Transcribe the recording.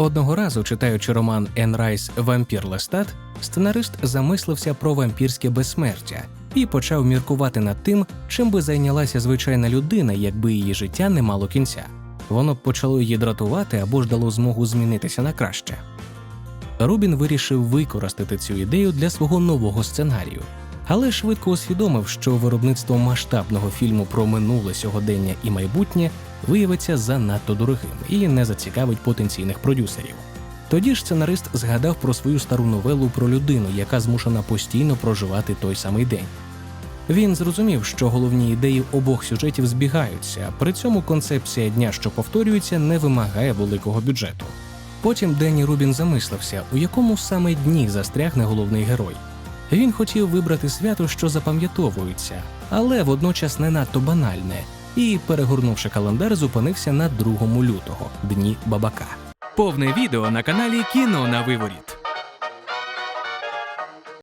Одного разу, читаючи роман Ен Райс Вампір Лестат, сценарист замислився про вампірське безсмертя і почав міркувати над тим, чим би зайнялася звичайна людина, якби її життя не мало кінця. Воно б почало її дратувати або ж дало змогу змінитися на краще. Рубін вирішив використати цю ідею для свого нового сценарію, але швидко усвідомив, що виробництво масштабного фільму про минуле сьогодення і майбутнє виявиться занадто дорогим і не зацікавить потенційних продюсерів. Тоді ж сценарист згадав про свою стару новелу про людину, яка змушена постійно проживати той самий день. Він зрозумів, що головні ідеї обох сюжетів збігаються, при цьому концепція дня, що повторюється, не вимагає великого бюджету. Потім Денні Рубін замислився, у якому саме дні застрягне головний герой. Він хотів вибрати свято, що запам'ятовується, але водночас не надто банальне, і, перегорнувши календар, зупинився на 2 лютого дні бабака. Повне відео на каналі Кіно на виворіт.